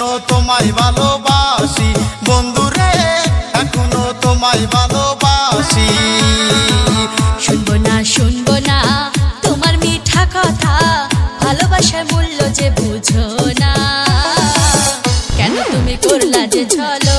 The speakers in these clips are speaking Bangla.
এখনও তোমায় ভালোবাসি। বন্ধু রে, এখনও তোমায় ভালোবাসি। শুনব না শুনব না, তোমার মিঠা কথা, ভালোবাসার মূল্য যে বুঝো না। কেন তুমি করলা যে চলো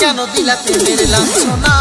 কেন দিলা প্রেমের লাঞ্ছনা?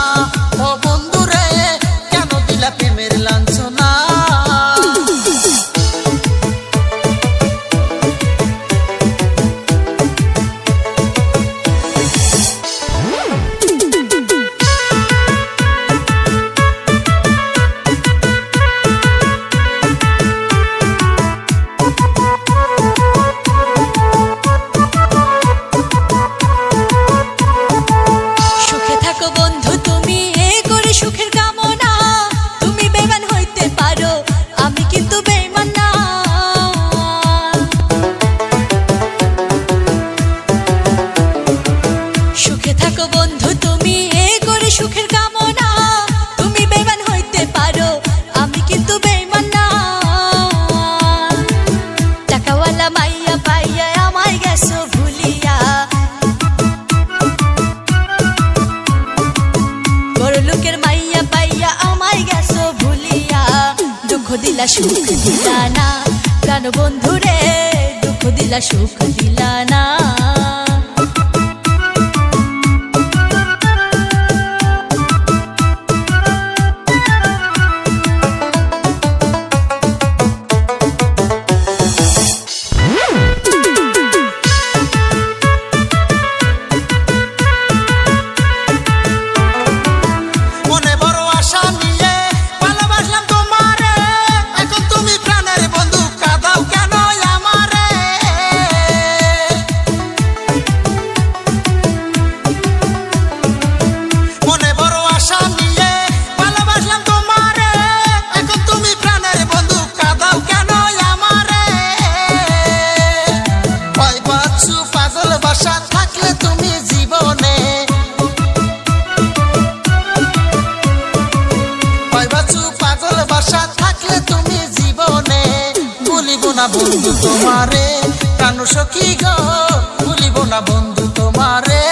দিলা সুখ দিলা না। গান বন্ধুরে দুঃখ দিলা সুখ দিলা না। না বন্ধু তোমারে। প্রাণ সখী গো ভুলিব না বন্ধু তোমারে।